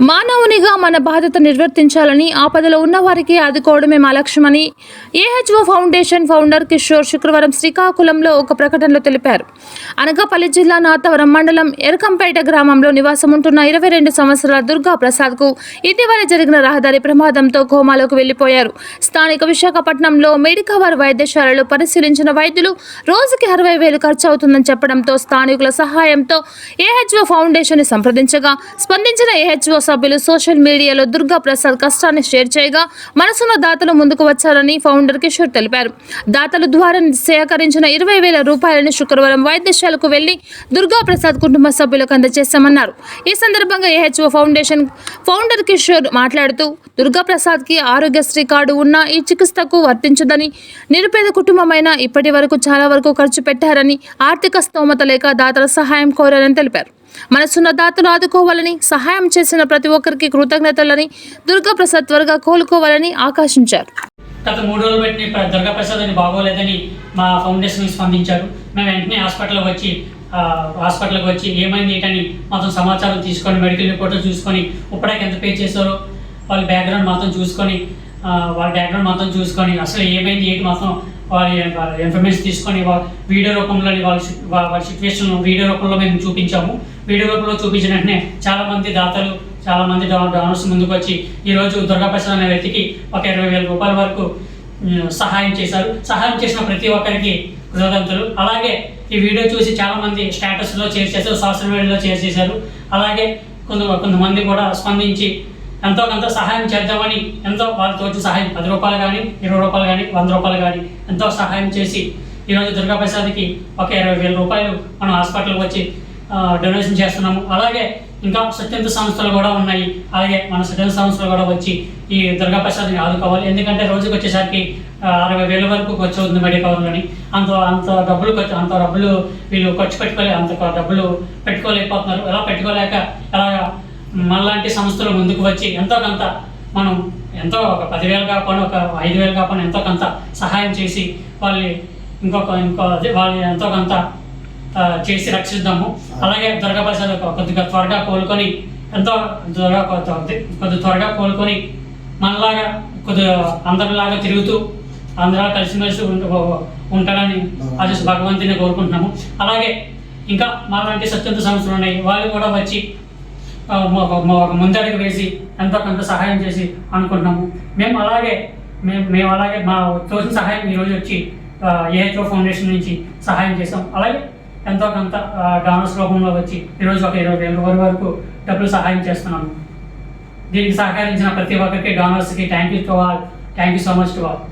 మానవునిగా మన బాధ్యత నిర్వర్తించాలని ఆపదలో ఉన్న వారికి ఆదుకోవడమే మా లక్ష్యమని ఏహెచ్ఓ ఫౌండేషన్ ఫౌండర్ కిషోర్ శుక్రవారం శ్రీకాకుళంలో ఒక ప్రకటనలో తెలిపారు. అనకాపల్లి జిల్లా నాతవరం మండలం ఎరకంపేట గ్రామంలో నివాసం ఉంటున్న ఇరవై రెండు సంవత్సరాల దుర్గా ప్రసాద్కు ఇటీవల జరిగిన రహదారి ప్రమాదంతో కోమాలోకి వెళ్ళిపోయారు స్థానిక విశాఖపట్నంలో మెడికవర్ వైద్యశాలలో పరిశీలించిన వైద్యులు రోజుకి అరవై వేలు ఖర్చు అవుతుందని చెప్పడంతో స్థానికుల సహాయంతో ఏహెచ్ఓ ఫౌండేషన్ సంప్రదించగా స్పందించిన ఏహెచ్ఓ సభ్యులు సోషల్ మీడియాలో దుర్గా ప్రసాద్ కష్టాన్ని షేర్ చేయగా మనసున్న దాతలు ముందుకు వచ్చారని ఫౌండర్ కిషోర్ తెలిపారు. దాతల ద్వారా సేకరించిన ఇరవై వేల రూపాయలను శుక్రవారం వైద్యశాలకు వెళ్ళి దుర్గా ప్రసాద్ కుటుంబ సభ్యులకు అందజేశామన్నారు. ఈ సందర్భంగా ఏహెచ్ఓ ఫౌండేషన్ ఫౌండర్ కిషోర్ మాట్లాడుతూ దుర్గా ప్రసాద్కి ఆరోగ్యశ్రీ కార్డు ఉన్న ఈ చికిత్సకు వర్తించదని నిరుపేద కుటుంబమైన ఇప్పటి వరకు చాలా వరకు ఖర్చు పెట్టారని ఆర్థిక స్తోమత లేక దాతల సహాయం కోరారని తెలిపారు. మనసున్న దాతను ఆదుకోవాలని సహాయం చేసిన ప్రతి ఒక్కరికి కృతజ్ఞతలని దుర్గా ప్రసాద్ త్వరగా కోలుకోవాలని ఆకాశించారు గత మూడు రోజులు పెట్టి దుర్గా ప్రసాద్ అని బాగోలేదని మా ఫౌండేషన్ స్పందించారు. మేము వెంటనే హాస్పిటల్కి వచ్చి ఆ, హాస్పిటల్కి వచ్చి ఏమైంది ఏంటని మొత్తం సమాచారం తీసుకొని మెడికల్ రిపోర్ట్లు చూసుకొని ఇప్పటికి ఎంత పే చేశారో వాళ్ళ బ్యాక్గ్రౌండ్ మొత్తం చూసుకొని వాళ్ళ బ్యాక్గ్రౌండ్ మొత్తం చూసుకొని అసలు ఏమైంది ఏంటి మొత్తం వాళ్ళ ఇన్ఫర్మేషన్ తీసుకొని వీడియో రూపంలో వాళ్ళ వాళ్ళ సిచ్యువేషన్ వీడియో రూపంలో మేము చూపించాము. వీడియో రూపంలో చూపించిన వెంటనే చాలామంది దాతలు చాలామంది డోనర్స్ డా- ముందుకు వచ్చి ఈరోజు దుర్గాప్రసాద్ అనే వ్యక్తికి ఒక ఇరవై వేల రూపాయల వరకు సహాయం చేశారు. సహాయం చేసిన ప్రతి ఒక్కరికి కృతజ్ఞతలు. అలాగే ఈ వీడియో చూసి చాలామంది స్టేటస్లో షేర్ చేశారు సోషల్ మీడియాలో షేర్ చేశారు అలాగే కొంత కొంతమంది కూడా స్పందించి ఎంతో కొంత సహాయం చేద్దామని ఎంతో వాళ్ళతో వచ్చి సహాయం పది రూపాయలు కానీ ఇరవై రూపాయలు కానీ వంద రూపాయలు కానీ ఎంతో సహాయం చేసి ఈరోజు దుర్గా ప్రసాద్కి ఒక ఇరవై వేల రూపాయలు మనం హాస్పిటల్కి వచ్చి డొనేషన్ చేస్తున్నాము. అలాగే ఇంకా స్వతంత్ర సంస్థలు కూడా ఉన్నాయి. అలాగే మన స్వచ్ఛంద సంస్థలు కూడా వచ్చి ఈ దుర్గా ప్రసాద్ని ఆదుకోవాలి. ఎందుకంటే రోజుకి వచ్చేసరికి అరవై వేల వరకు ఖర్చు అవుతుంది మెడికవర్లని అంత అంత డబ్బులు ఖర్చు అంత డబ్బులు వీళ్ళు ఖర్చు పెట్టుకోలే అంత డబ్బులు పెట్టుకోలేకపోతున్నారు. ఎలా పెట్టుకోలేక ఎలా మనలాంటి సంస్థలు ముందుకు వచ్చి ఎంతో కొంత మనం ఎంతో ఒక పదివేలు కాకుండా ఒక ఐదు వేలు కాకుండా ఎంతో కొంత సహాయం చేసి వాళ్ళని ఇంకొక ఇంకో వాళ్ళని ఎంతో కొంత చేసి రక్షిద్దాము. అలాగే దుర్గా ప్రసాద్ కొద్దిగా త్వరగా కోలుకొని ఎంతో త్వరగా కొద్ది కొద్ది త్వరగా కోలుకొని మనలాగా కొద్దిగా అందరిలాగా తిరుగుతూ అందరూ కలిసిమెలిసి ఉంట- అది భగవంతుని కోరుకుంటున్నాము. అలాగే ఇంకా మాలాంటి స్వచ్ఛంద సంస్థలు ఉన్నాయి. వాళ్ళు కూడా వచ్చి ఒక ముందడుగు వేసి ఎంతో కొంత సహాయం చేసి అనుకుంటున్నాము. మేము అలాగే మేము మేము అలాగే మా తోచిన సహాయం ఈరోజు వచ్చి ఏహెచ్ఓ ఫౌండేషన్ నుంచి సహాయం చేసాం అలాగే ఎంతో కొంత డానర్స్ రూపంలో వచ్చి ఈరోజు ఒక ఇరవై వేల రూపాయల వరకు డబ్బులు సహాయం చేస్తున్నాము. దీనికి సహకరించిన ప్రతి ఒక్కరికి డానర్స్కి thank you to all thank you so much to all